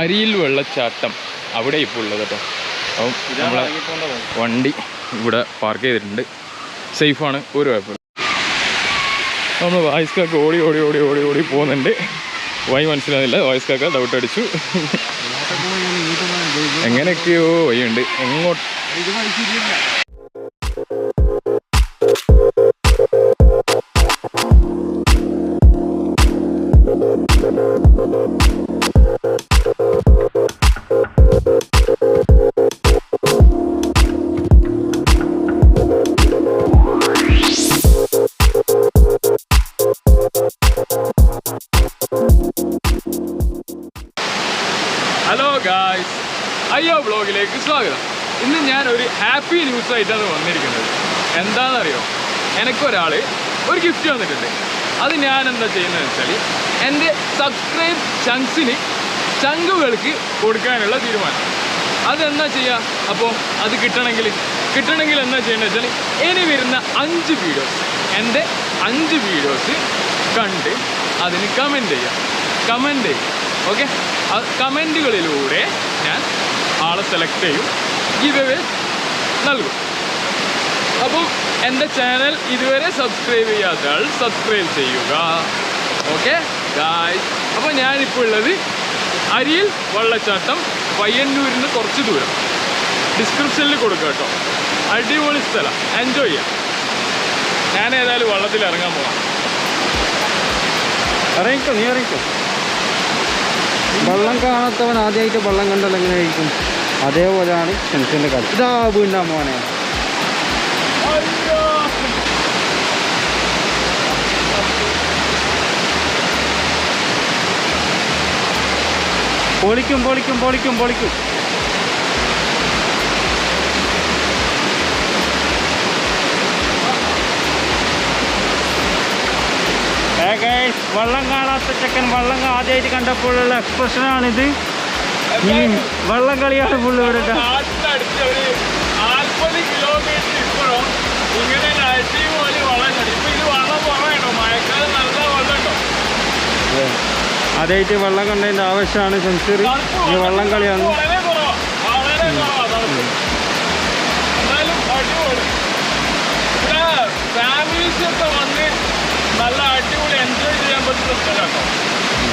അരിയിൽ വെള്ളച്ചാട്ടം അവിടെ ഇപ്പോൾ ഉള്ളത് കേട്ടോ. അപ്പം നമ്മളെ വണ്ടി ഇവിടെ പാർക്ക് ചെയ്തിട്ടുണ്ട്. സേഫാണ് ഒരു കുഴപ്പമില്ല. നമ്മൾ വോയിസ് കാക്ക ഓടി ഓടി ഓടി ഓടി ഓടി പോകുന്നുണ്ട്. വഴി മനസ്സിലാകുന്നില്ല വായിസ് കാക്ക ഡൗട്ട് അടിച്ചു. എങ്ങനെയൊക്കെയോ വഴിയുണ്ട്. എങ്ങോട്ട് ഗായ്സ് അയ്യോ ബ്ലോഗിലേക്ക് സ്വാഗതം. ഇന്ന് ഞാൻ ഒരു ഹാപ്പി ന്യൂസ് ആയിട്ടാണ് വന്നിരിക്കുന്നത്. എന്താണെന്നറിയോ? എനിക്കൊരാൾ ഒരു ഗിഫ്റ്റ് വന്നിട്ടുണ്ട് അത് ഞാൻ എന്താ ചെയ്യുന്നതെന്ന് വെച്ചാൽ എന്റെ സബ്സ്ക്രൈബ് ചങ്സിന് ചങ്കുകൾക്ക് കൊടുക്കാനുള്ള തീരുമാനം. അതെന്താ ചെയ്യുക അപ്പോൾ അത് കിട്ടണമെങ്കിൽ കിട്ടണമെങ്കിൽ എന്താ ചെയ്യേണ്ടത് വെച്ചാൽ ഇനി വരുന്ന അഞ്ച് വീഡിയോസ് എന്റെ അഞ്ച് വീഡിയോസ് കണ്ട് അതിന് കമന്റ് ചെയ്യാം. കമന്റ് ചെയ്യും. ഓക്കെ കമന്റുകളിലൂടെ ഞാൻ ആളെ സെലക്ട് ചെയ്യും. ഗിവ് നൽകും. അപ്പം എന്റെ ചാനൽ ഇതുവരെ സബ്സ്ക്രൈബ് ചെയ്യാത്ത ആൾ സബ്സ്ക്രൈബ് ചെയ്യുക. ഓക്കെ ഗായ്സ് അപ്പോൾ ഞാനിപ്പോൾ ഉള്ളത് അരിയിൽ വെള്ളച്ചാട്ടം നിന്ന് കുറച്ച് ദൂരം. ഡിസ്ക്രിപ്ഷനിൽ കൊടുക്കുക കേട്ടോ. അടിപൊളി സ്ഥലം. എൻജോയ് ചെയ്യാം. ഞാൻ ഏതായാലും വള്ളത്തിൽ ഇറങ്ങാൻ പോകാം ഇറങ്ങിക്കോ നീ ഇറങ്ങിക്കോ. വെള്ളം കാണാത്തവൻ ആദ്യമായിട്ട് വെള്ളം കണ്ടാൽ എങ്ങനെ കഴിക്കും? അതേപോലെയാണ് ടെൻഷന്റെ കാര്യം. ഇതാ വീണ്ടാ മോനെ പൊളിക്കും പൊളിക്കും പൊളിക്കും പൊളിക്കും. വെള്ളം കാണാത്ത ചെക്കൻ വള്ളം ആദ്യമായിട്ട് കണ്ടപ്പോഴുള്ള എക്സ്പ്രഷനാണിത് ഈ വള്ളം കളിയാണ് പുള്ളി ഇവിടെ അതായിട്ട് വെള്ളം കണ്ടതിന്റെ ആവശ്യമാണ് സെഞ്ചുറി ഈ വെള്ളം കളിയാണ് വളരെ കുറവാ വളരെ കുറവാ തണുപ്പ് എന്നാലും അടിപൊളി ഇവിടെ ഫാമിലീസ് ഒക്കെ വന്ന് നല്ല അടിപൊളി എൻജോയ് കേട്ടോ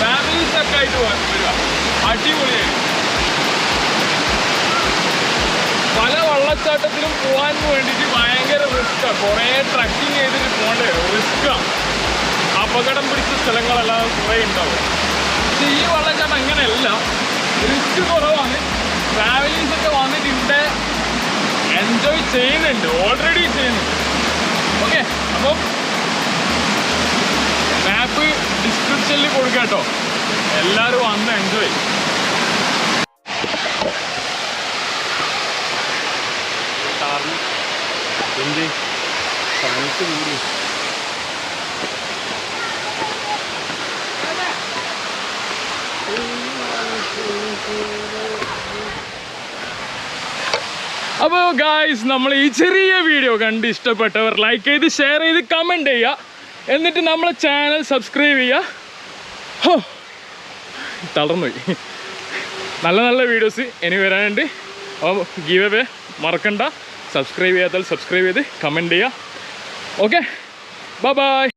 ഫാമിലീസ് ഒക്കെ ആയിട്ട് വരിക പല വെള്ളച്ചാട്ടത്തിലും പോകാൻ വേണ്ടിയിട്ട് ഭയങ്കര റിസ്ക്കാണ് കുറേ ട്രക്കിങ് ചെയ്തിട്ട് പോകേണ്ടി? റിസ്ക്കാണ് അപകടം പിടിച്ച സ്ഥലങ്ങളെല്ലാം കുറേ ഉണ്ടാവും. പക്ഷെ ഈ വള്ളച്ചാട്ടം അങ്ങനെയല്ല. റിസ്ക് കുറവാണ്. ഫാമിലീസ് ഒക്കെ വന്നിട്ട് ഇവിടെ എൻജോയ് ചെയ്യുന്നുണ്ട്. ഓൾറെഡി ചെയ്യുന്നുണ്ട് ഓക്കെ അപ്പം മാപ്പ് ഡിസ്ക്രിപ്ഷനിൽ കൊടുക്കാം കേട്ടോ. എല്ലാവരും വന്ന് എൻജോയ് എന്ത്? തണുത്ത് കൂടി. അപ്പോൾ ഗായ്സ് നമ്മൾ ഈ ചെറിയ വീഡിയോ കണ്ട് ഇഷ്ടപ്പെട്ടവർ ലൈക്ക് ചെയ്ത് ഷെയർ ചെയ്ത് കമന്റ് ചെയ്യുക. എന്നിട്ട് നമ്മളെ ചാനൽ സബ്സ്ക്രൈബ് ചെയ്യുക. ഹോ. തളർന്നുപോയി നല്ല നല്ല വീഡിയോസ് ഇനി വരാനുണ്ട് അപ്പോൾ ഗീവ് അവേ മറക്കണ്ട. സബ്സ്ക്രൈബ് ചെയ്യാത്താൽ സബ്സ്ക്രൈബ് ചെയ്ത് കമന്റ് ചെയ്യുക. Okay bye